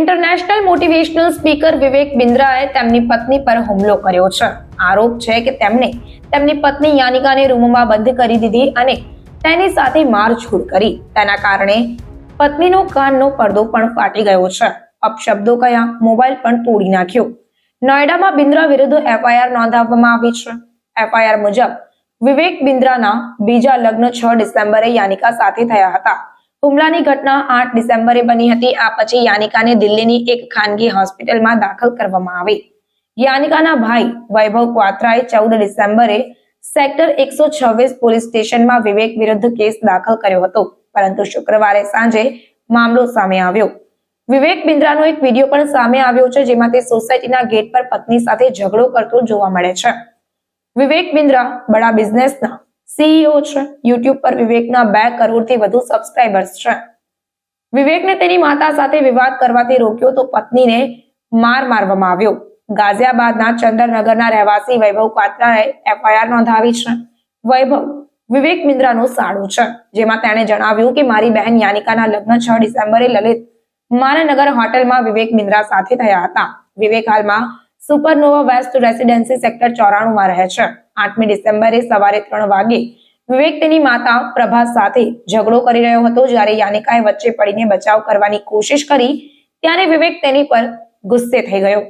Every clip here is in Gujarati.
ઇન્ટરનેશનલ મોટિવેશનલ સ્પીકર વિવેક બિન્દ્રાએ તેમની પત્ની પર હુમલો કર્યો છે. આરોપ છે કે તેમણે તેમની પત્ની યાનિકાને રૂમમાં બંધ કરી દીધી અને તેની સાથે મારઝૂડ કરી. તેના કારણે પત્નીનો કાનનો પડદો પણ ફાટી ગયો છે. અપશબ્દો કયા? મોબાઈલ પણ તોડી નાખ્યો. નોઈડામાં બિન્દ્રા વિરુદ્ધ એફઆઈઆર નોંધાવવામાં આવી છે. એફઆઈઆર મુજબ, વિવેક બિન્દ્રાના બીજા લગ્ન છ ડિસેમ્બરે યાનિકા સાથે થયા હતા. હુમલાની ઘટના આઠ ડિસેમ્બરે બની હતી. આ પછી યાનિકાને દિલ્હીની એક ખાનગી હોસ્પિટલમાં દાખલ કરવામાં આવી. યાનિકાના ભાઈ વૈભવ ક્વાત્રાએ ચૌદ ડિસેમ્બરે સેક્ટર એકસો છવ્વીસ પોલીસ સ્ટેશનમાં વિવેક વિરુદ્ધ કેસ દાખલ કર્યો હતો. પરંતુ શુક્રવારે સાંજે મામલો સામે આવ્યો. વિવેક બિન્દ્રાનો એક વીડિયો પણ સામે આવ્યો છે, જેમાં તે સોસાયટીના ગેટ પર પત્ની સાથે ઝઘડો કરતો જોવા મળે છે. વિવેક બિન્દ્રા બડા બિઝનેસના સીઈઓ છે. યુટ્યુબ પર વિવેકના બે કરોડથી વધુ સબસ્ક્રાઇબર્સ છે. વિવેકને તેની માતા સાથે વિવાદ કરવાથી રોક્યો તો પત્નીને માર મારવામાં આવ્યો. ગાઝિયાબાદના ચંદરનગરના રહેવાસી વૈભવ પાત્રાએ એફઆઈઆર નોંધાવી છે. વૈભવ, વિવેક મિન્દ્રાનું સાડું છે, જેમાં તેણે જણાવ્યું કે મારી બહેન યાનિકાના લગ્ન છ ડિસેમ્બરે લલિત માનનગર હોટેલમાં વિવેક મિન્દ્રા સાથે થયા હતા. વિવેક હાલમાં સુપરનોવા વેસ્ટ રેસિડેન્સી સેક્ટર ચોરાણુંમાં રહે છે. આઠમી ડિસેમ્બરે સવારે ત્રણ વાગે વિવેક તેની માતા પ્રભા સાથે ઝઘડો કરી રહ્યો હતો જ્યારે યાનિકાએ વચ્ચે પડીને બચાવ કરવાની કોશિશ કરી ત્યારે વિવેક તેની પર ગુસ્સે થઈ ગયો.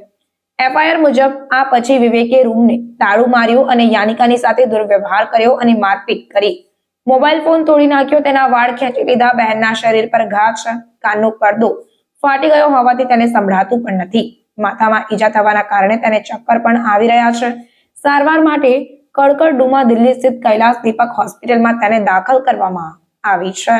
એફઆઈઆર મુજબ આ પછી વિવેકે રૂમને તાળું માર્યું અને યાનિકાની સાથે દુર્વ્યવહાર કર્યો અને મારપીટ કરી. મોબાઈલ ફોન તોડી નાખ્યો, તેના વાળ ખેંચી લીધા, બહેનના શરીર પર ઘા છે, કાનનો પડદો ફાટી ગયો હોવાથી તેને સંભળાતું પણ નથી. માથામાં ઈજા થવાના કારણે તેને ચક્કર પણ આવી રહ્યા છે. સારવાર માટે કડકડડુમાં દિલ્હી સ્થિત કૈલાસ દીપક હોસ્પિટલમાં તેને દાખલ કરવામાં આવી છે.